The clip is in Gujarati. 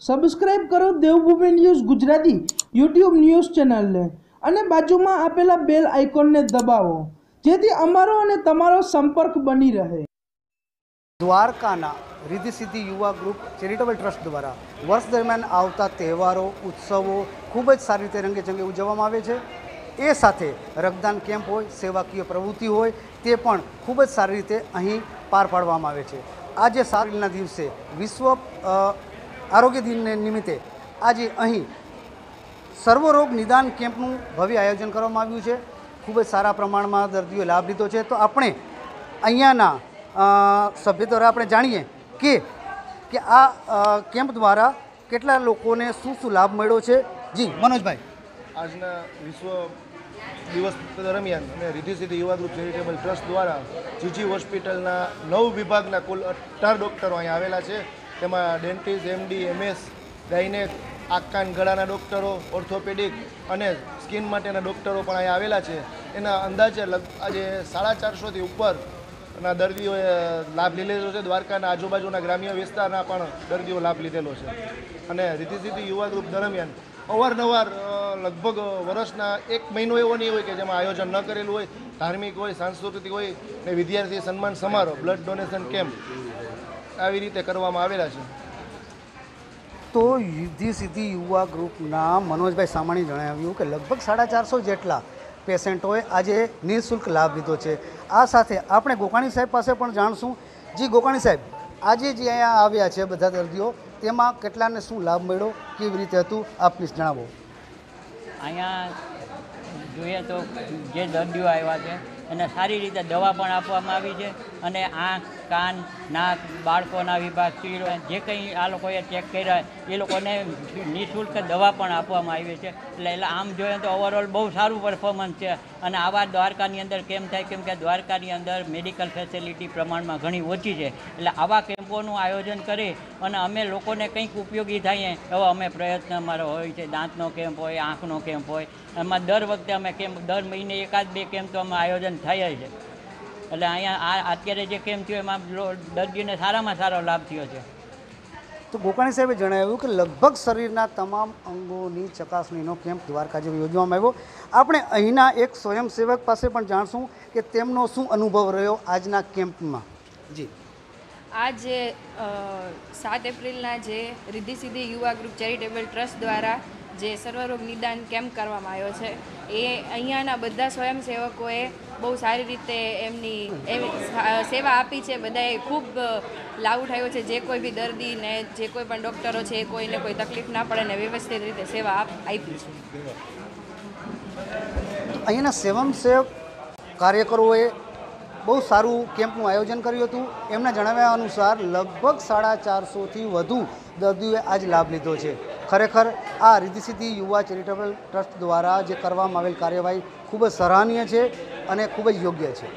સબસ્ક્રાઇબ કરો Devbhoomi news Gujarati YouTube news ચેનલને અને બાજુમાં આપેલા બેલ આઇકોનને દબાવો, જેથી અમારો અને તમારો સંપર્ક બની રહે. દ્વારકાના રિદ્ધિ સિદ્ધિ યુવા ગ્રુપ ચેરિટેબલ ટ્રસ્ટ દ્વારા વર્ષ દરમિયાન આવતા તહેવારો, ઉત્સવો ખૂબ જ સારી રીતે રંગેચંગે ઉજવવામાં આવે છે. એ સાથે રક્તદાન કેમ્પ હોય, સેવાકીય પ્રવૃત્તિ હોય, તે પણ ખૂબ જ સારી રીતે અહીં પાર પાડવામાં આવે છે. આજે સાતના દિવસે વિશ્વ આરોગ્ય દિનને નિમિત્તે આજે અહીં સર્વરોગ નિદાન કેમ્પનું ભવ્ય આયોજન કરવામાં આવ્યું છે. ખૂબ જ સારા પ્રમાણમાં દર્દીઓએ લાભ લીધો છે. તો આપણે અહીંયાના સભ્ય દ્વારા આપણે જાણીએ કે કે આ કેમ્પ દ્વારા કેટલા લોકોને શું શું લાભ મળ્યો છે? જી, મનોજભાઈ. આજના વિશ્વ દિવસ દરમિયાન અને રિદ્ધિ સિદ્ધિ યુવા ગ્રુપ ચેરિટેબલ ટ્રસ્ટ દ્વારા જીજી હોસ્પિટલના નવ વિભાગના કુલ અઢાર ડૉક્ટરો અહીંયા આવેલા છે. તેમાં ડેન્ટિસ્ટ એમડી એમએસ ગાયનેક, આકાન ગળાના ડૉક્ટરો ઓર્થોપેડિક અને સ્કિન માટેના ડૉક્ટરો પણ અહીંયા આવેલા છે. એના અંદાજે આજે સાડા ચારસોથી ઉપર ના દર્દીઓએ લાભ લીધેલો છે. દ્વારકાના આજુબાજુના ગ્રામ્ય વિસ્તારના પણ દર્દીઓ લાભ લીધેલો છે. અને રીતિ સીધી યુવા ગ્રુપ દરમિયાન અવારનવાર લગભગ વર્ષના એક મહિનો એવો નહીં હોય કે જેમાં આયોજન ન કરેલું હોય. ધાર્મિક હોય, સાંસ્કૃતિક હોય ને વિદ્યાર્થી સન્માન સમારોહ બ્લડ ડોનેશન કેમ્પ આવી રીતે કરવામાં આવેલા છે? તો યુદ્ધિ સિદ્ધિ યુવા ગ્રુપના મનોજભાઈ સામાણી જણાવ્યું કે લગભગ સાડા ચારસો જેટલા પેશન્ટોએ આજે નિઃશુલ્ક લાભ લીધો છે. આ સાથે આપણે ગોકાણી સાહેબ પાસે પણ જાણશું. જી ગોકાણી સાહેબ આજે જે અહીંયા આવ્યા છે બધા દર્દીઓ તેમાં કેટલાને શું લાભ મળ્યો કેવી રીતે હતું આપ પ્લીઝ જણાવો. અહીંયા જોઈએ તો જે દર્દીઓ આવ્યા છે એને સારી રીતે દવા પણ આપવામાં આવી છે અને આંખ કાન, નાક, બાળકોના વિભાગ, સ્ત્રીઓ, જે કંઈ આ લોકોએ ચેક કર્યા, એ લોકોને નિઃશુલ્ક દવા પણ આપવામાં આવી છે. એટલે એટલે આમ જોઈએ તો ઓવરઓલ બહુ સારું પરફોર્મન્સ છે. અને આવા દ્વારકાની અંદર કેમ થાય? કેમ કે દ્વારકાની અંદર મેડિકલ ફેસિલિટી પ્રમાણમાં ઘણી ઓછી છે. એટલે આવા કેમ્પોનું આયોજન કરી અને અમે લોકોને કંઈક ઉપયોગી થઈએ એવો અમે પ્રયત્ન અમારો હોય છે. દાંતનો કેમ્પ હોય, આંખનો કેમ્પ હોય. એમાં દર વખતે અમે કેમ્પ દર મહિને એકાદ બે કેમ્પ તો અમે આયોજન થાય છે. એટલે અહીંયા આ અત્યારે જે કેમ્પ થયો એમાં દર્દીને સારામાં સારો લાભ થયો છે. તો ગોકાણી સાહેબે જણાવ્યું કે લગભગ શરીરના તમામ અંગોની ચકાસણીનો કેમ્પ દ્વારકા જેવો યોજવામાં આવ્યો. આપણે અહીંના એક સ્વયંસેવક પાસે પણ જાણશું કે તેમનો શું અનુભવ રહ્યો આજના કેમ્પમાં. જી. આજે જે સાત એપ્રિલના જે રિદ્ધિ સિદ્ધિ યુવા ગ્રુપ ચેરિટેબલ ટ્રસ્ટ દ્વારા જે સર્વરોગ નિદાન કેમ્પ કરવામાં આવ્યો છે, એ અહીંયાના બધા સ્વયંસેવકોએ બહુ સારી રીતે એમની સેવા આપી છે. બધાએ ખૂબ લાભ ઉઠાવ્યો છે. જે કોઈ બી દર્દીને, જે કોઈ પણ ડૉક્ટરો છે, એ કોઈને કોઈ તકલીફ ના પડે ને વ્યવસ્થિત રીતે સેવા આપી છે. અહીંયાના સ્વયંસેવક કાર્યકરોએ બહુ સારું કેમ્પનું આયોજન કર્યું હતું. એમના જણાવ્યા અનુસાર લગભગ સાડા ચારસોથી વધુ દર્દીઓએ આજ લાભ લીધો છે. ખરેખર આ રિદ્ધિ સિદ્ધિ યુવા ચેરિટેબલ ટ્રસ્ટ દ્વારા જે કરવામાં આવેલ કાર્યવાહી ખૂબ જ સરાહનીય છે અને ખૂબ જ યોગ્ય છે.